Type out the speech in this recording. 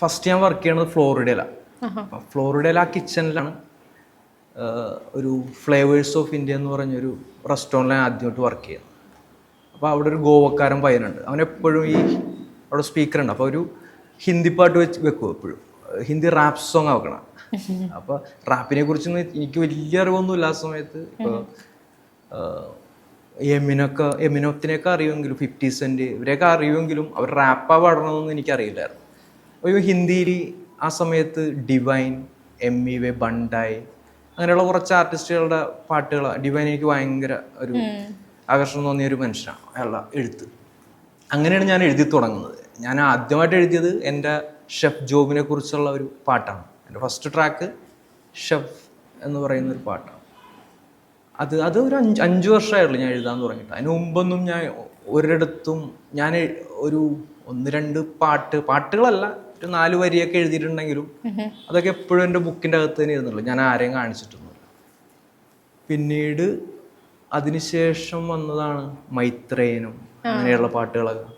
First ഞാൻ work ചെയ്യണത് ഫ്ലോറിഡയിലാണ് അപ്പം ഫ്ലോറിഡയിലെ ആ കിച്ചണിലാണ് ഒരു ഫ്ലേവേഴ്സ് ഓഫ് ഇന്ത്യ എന്ന് പറഞ്ഞൊരു റെസ്റ്റോറന്റിലാണ് ആദ്യമായിട്ട് വർക്ക് ചെയ്യുന്നത്. അപ്പോൾ അവിടെ ഒരു ഗോവക്കാരൻ പയ്യനുണ്ട്. അവൻ എപ്പോഴും ഈ അവിടെ സ്പീക്കർ ഉണ്ട്. അപ്പോൾ ഒരു ഹിന്ദി പാട്ട് വെച്ച് വെക്കും എപ്പോഴും. ഹിന്ദി റാപ്പ് സോങ് ആക്കണം അപ്പോൾ റാപ്പിനെ കുറിച്ചൊന്നും എനിക്ക് വലിയ അറിവൊന്നുമില്ല ആ സമയത്ത്. ഇപ്പോൾ എമിനൊക്കെ എമിനോത്തിനെയൊക്കെ അറിയുമെങ്കിലും ഫിഫ്റ്റി സെന്റ് ഇവരെയൊക്കെ അറിയുമെങ്കിലും അവർ റാപ്പാ പാടണമെന്നൊന്നും എനിക്കറിയില്ലായിരുന്നു. അപ്പോൾ ഹിന്ദിയിൽ ആ സമയത്ത് ഡിവൈൻ എം ഇ വെ ബണ്ടായി അങ്ങനെയുള്ള കുറച്ച് ആർട്ടിസ്റ്റുകളുടെ പാട്ടുകൾ ഡിവൈൻ എനിക്ക് ഭയങ്കര ഒരു ആകർഷണം തോന്നിയ ഒരു മനുഷ്യനാണ് അയാളുടെ എഴുത്ത്. അങ്ങനെയാണ് ഞാൻ എഴുതി തുടങ്ങുന്നത്. ഞാൻ ആദ്യമായിട്ട് എഴുതിയത് എന്റെ ഷെഫ് ജോബിനെ കുറിച്ചുള്ള ഒരു പാട്ടാണ്. എന്റെ ഫസ്റ്റ് ട്രാക്ക് ഷെഫ് എന്ന് പറയുന്ന ഒരു പാട്ടാണ്. അത് അത് ഒരു അഞ്ച് അഞ്ച് വർഷമായുള്ളൂ ഞാൻ എഴുതാൻ തുടങ്ങിയിട്ട്. അതിന് മുമ്പൊന്നും ഞാൻ ഒരിടത്തും ഞാൻ ഒരു ഒന്ന് രണ്ട് പാട്ട് പാട്ടുകളല്ല ഒരു നാല് വരിയൊക്കെ എഴുതിയിട്ടുണ്ടെങ്കിലും അതൊക്കെ എപ്പോഴും എന്റെ ബുക്കിന്റെ അകത്ത് തന്നെ ഇരുന്നുള്ളൂ. ഞാൻ ആരെയും കാണിച്ചിട്ടൊന്നുമില്ല. പിന്നീട് അതിനുശേഷം വന്നതാണ് മൈത്രേയനും അങ്ങനെയുള്ള പാട്ടുകളൊക്കെ.